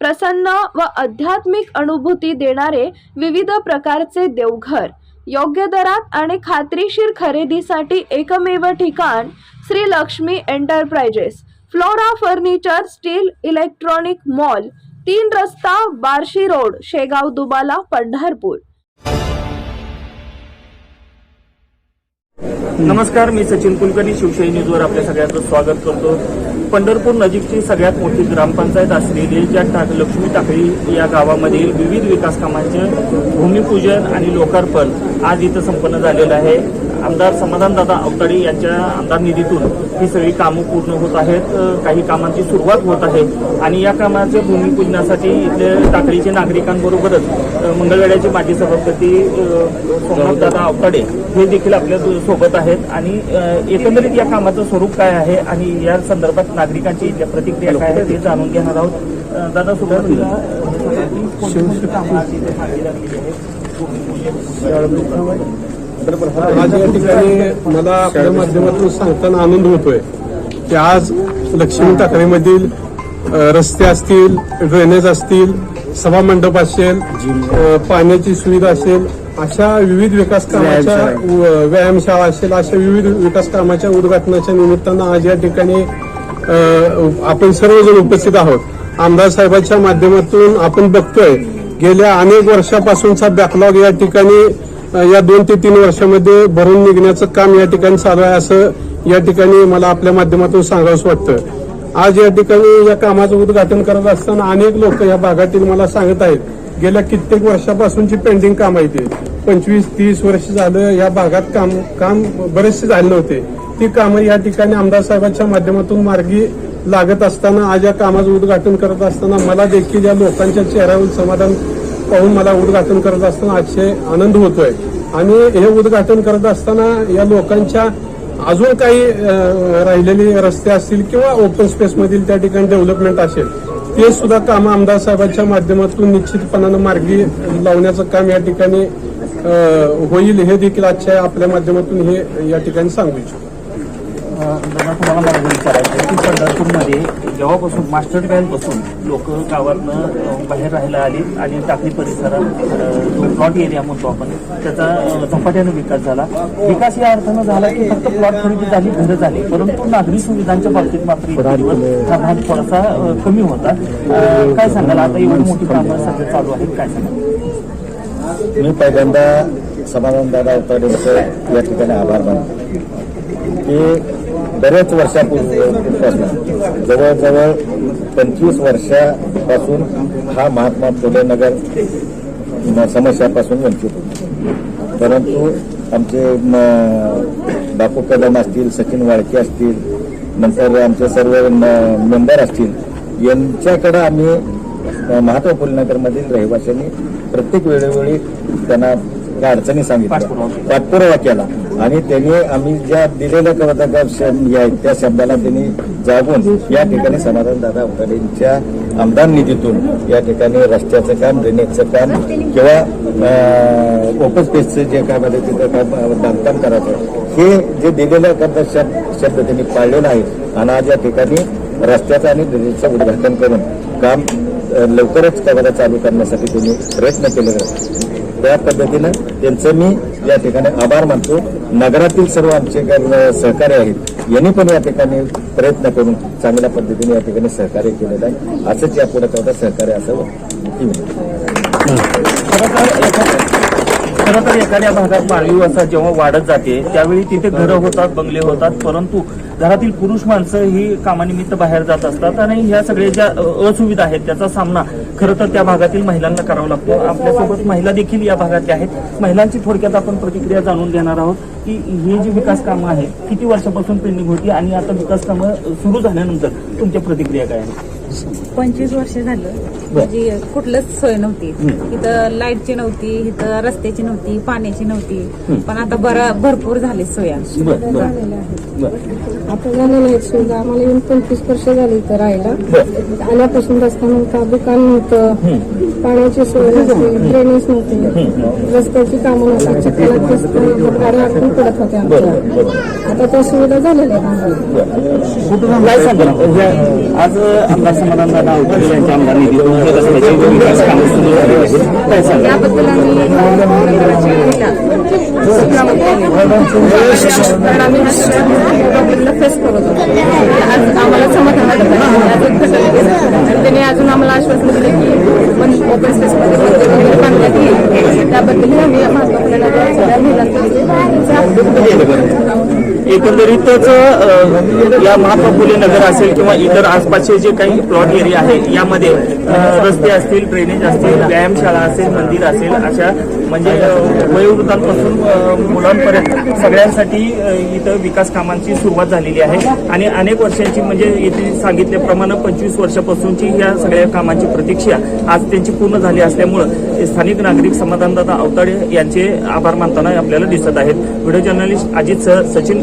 प्रसन्न व आध्यात्मिक अनुभूती देणारे विविध प्रकारचे देवघर. योग्य दरात आणि खात्रीशीर खरेदीसाठी एकमेव ठिकाण Shri Lakshmi enterprises. Flora furniture steel electronic mall तीन रस्ता बार्शी रोड शेगाव दुबाला पंढरपूर. नमस्कार मी सचिन कुलकर्णी शिवशाही न्यूजवर आपल्या सगळ्यांचं स्वागत करतो. पंढरपूर नजीकची सगळ्यात मोठी ग्रामपंचायत असलेली ज्या टाक लक्ष्मी टाकळी या गावामधील विविध विकास कामांचे भूमिपूजन आणि लोकार्पण आज इथं संपन्न झालेलं आहे. आमदार समाधानदादा अवताडे यांच्या आमदार निधीतून ही सगळी कामं पूर्ण होत आहेत. काही कामांची सुरुवात होत आहे. आणि या कामाचे भूमिपूजनासाठी इथले टाकळीचे नागरिकांबरोबरच मंगळवेड्याचे माजी सभापती सोमनाथदादा अवताडे हे देखील आपल्यासोबत आहेत. आणि एकंदरीत या कामाचं स्वरूप काय आहे? आणि या संदर्भात नागरिकांची इथल्या प्रतिक्रिया काय आहे ते जाणून घेणार आहोत. दादा कामं आज या ठिकाणी मला आपल्या माध्यमातून सांगताना आनंद होतोय की आज लक्ष्मी टाकळीमधील अ, रस्ते असतील ड्रेनेज असतील सभा मंडप असेल पाण्याची सुविधा असेल अशा विविध विकास कामाच्या व्यायामशाळा असेल अशा विविध विकास कामाच्या उद्घाटनाच्या निमित्तानं आज या ठिकाणी आपण सर्वजण उपस्थित आहोत. आमदार साहेबांच्या माध्यमातून आपण बघतोय गेल्या अनेक वर्षापासूनचा बॅकलॉग या ठिकाणी या दोन ते तीन वर्षामध्ये भरून निघण्याचं काम या ठिकाणी चालू आहे असं या ठिकाणी मला आपल्या माध्यमातून सांगावंसं वाटतं. आज या ठिकाणी या कामाचं उद्घाटन करत असताना अनेक लोक या भागातील मला सांगत आहेत गेल्या कित्येक वर्षापासूनची पेंडिंग काम आहे ते. पंचवीस तीस वर्ष झालं या भागात काम काम बरेचसे झाले नव्हते ती कामं या ठिकाणी आमदार साहेबांच्या माध्यमातून मार्गी लागत असताना आज या कामाचं उद्घाटन करत असताना मला देखील या लोकांच्या चेहऱ्यावर समाधान पाहून मला उद्घाटन करत असताना अतिशय आनंद होतोय. आणि हे उद्घाटन करत असताना या लोकांच्या अजून काही राहिलेली राहिलेले रस्ते असतील किंवा ओपन स्पेसमधील त्या ठिकाणी डेव्हलपमेंट असेल ते सुद्धा काम आमदार साहेबांच्या माध्यमातून निश्चितपणानं मार्गी लावण्याचं काम या ठिकाणी होईल हे देखील आजच्या आपल्या माध्यमातून हे या ठिकाणी सांगू इच्छितो. दादा तुम्हाला मला विचारायचं की पंढरपूरमध्ये जेव्हापासून मास्टरपासून लोक गावातनं बाहेर राहायला आली आणि टाकळी परिसरात प्लॉट एरिया म्हणतो आपण त्याचा झपाट्यानं विकास झाला. विकास या अर्थानं झाला की फक्त प्लॉट खरेदी झाली घरं झाली. परंतु नागरी सुविधांच्या बाबतीत मात्र हा भाग थोडासा कमी होता. काय सांगाल? आता एवढी मोठी कामं सध्या चालू आहेत काय सांगाल? मी पहिल्यांदा समाधान दादा अवताडेंचं या ठिकाणी आभार मानतो. की बरेच वर्षापूर्वीपासून जवळजवळ पंचवीस वर्षापासून हा महात्मा फुले नगर समस्यापासून वंचित होतो. परंतु आमचे बापू कदम असतील सचिन वाळके असतील नंतर आमचे सर्व मेंबर असतील यांच्याकडं आम्ही महात्मा फुले नगरमधील रहिवाशांनी प्रत्येक वेळोवेळी त्यांना त्या अडचणी सांगितल्या. पाठपुरावा केला. आणि त्यांनी आम्ही ज्या दिलेल्या कविता शब्द आहेत त्या शब्दाला त्यांनी जागून या ठिकाणी समाधान दादा अवताडेंच्या आमदार निधीतून या ठिकाणी रस्त्याचं काम ड्रेनेजचं काम किंवा ओपन स्पेसचं जे काम आहे तिथं काम बांधकाम करायचं हे जे दिलेलं करता शब्द शब्द त्यांनी पाळलेला आहे आणि आज या ठिकाणी रस्त्याचं आणि ड्रेनेजचं उद्घाटन करून काम लवकरच कवाला चालू करण्यासाठी त्यांनी प्रयत्न केले त्या पद्धतीनं त्यांचं मी या ठिकाणी आभार मानतो. नगरातील सर्व आमचे सहकार्य सहकारी आहेत यांनी पण या ठिकाणी प्रयत्न करून चांगल्या पद्धतीने या ठिकाणी सहकार्य केलेलं आहे. असंच या पुढे तेवढं सहकार्य असावं. ही म्हणजे. खरं तर एखाद्या भागात माळी वसाहत जेव्हा वाढत जाते त्यावेळी तिथे घरं होतात बंगले होतात परंतु घरातील पुरुष माणसं ही कामानिमित्त बाहेर जात असतात आणि ह्या सगळ्या ज्या असुविधा आहेत त्याचा सामना खरं तर त्या भागातील महिलांना करावा लागतो. आपल्यासोबत महिला देखील या भागातल्या आहेत. महिलांची थोडक्यात आपण प्रतिक्रिया जाणून घेणार आहोत की ही जी विकास कामं आहेत किती वर्षापासून पेंडिंग होती आणि आता विकास कामं सुरू झाल्यानंतर तुमच्या प्रतिक्रिया काय आहेत? पंचवीस वर्ष झालं. म्हणजे कुठलंच सोय नव्हती. इथं लाईटची नव्हती इथं रस्त्याची नव्हती पाण्याची नव्हती. पण आता बरा भरपूर झाली सोया. बरं बरं. आता झालेलं आहे. सुविधा आम्हाला येऊन पंचवीस वर्ष झाली इथं राहायला. आल्यापासून रस्ता नव्हता दुकान नव्हतं. पाण्याची सोय नव्हती ड्रेनेज नव्हते रस्त्याची कामं रस्ते गाड्या अडकून पडत होत्या आमच्या. आता त्या सुविधा झालेल्या आहेत आम्हाला. काय सांगाल आज आमदार समाधान दादा अवतडे यांच्या आमदार निधीतून रस्त्याचे विकास कामं सुरू झाली आहेत. काय सांगाल याबद्दल आम्ही कारण आम्ही हा सगळ्या फेस करत होतो आज आम्हाला समाधान वाटत केलं. आणि त्याने अजून आम्हाला आश्वासन दिले की पण ओपन स्पेसमध्ये बांधण्यात येईल त्याबद्दल आम्ही महात्मा फुले सगळ्या महिलांकडे एकंदरीतच या महात्मा नगर असेल किंवा इतर आसपासचे जे काही प्लॉट एरिया आहे यामध्ये रस्ते असतील ड्रेनेज असतील व्यायामशाळा असेल मंदिर असेल अशा म्हणजे वयोवृद्धांपासून मुलांपर्यंत सगळ्यांसाठी इथं विकास कामांची सुरुवात झालेली आहे. आणि अनेक वर्षांची म्हणजे इथे सांगितल्याप्रमाणे पंचवीस वर्षापासूनची या सगळ्या कामांची प्रतीक्षा आज त्यांची पूर्ण झाली असल्यामुळं स्थानिक नागरिक समाधानदाता अवताडे यांचे आभार मानताना आपल्याला दिसत आहेत. व्हिडिओ जर्नलिस्ट अजित सह सचिन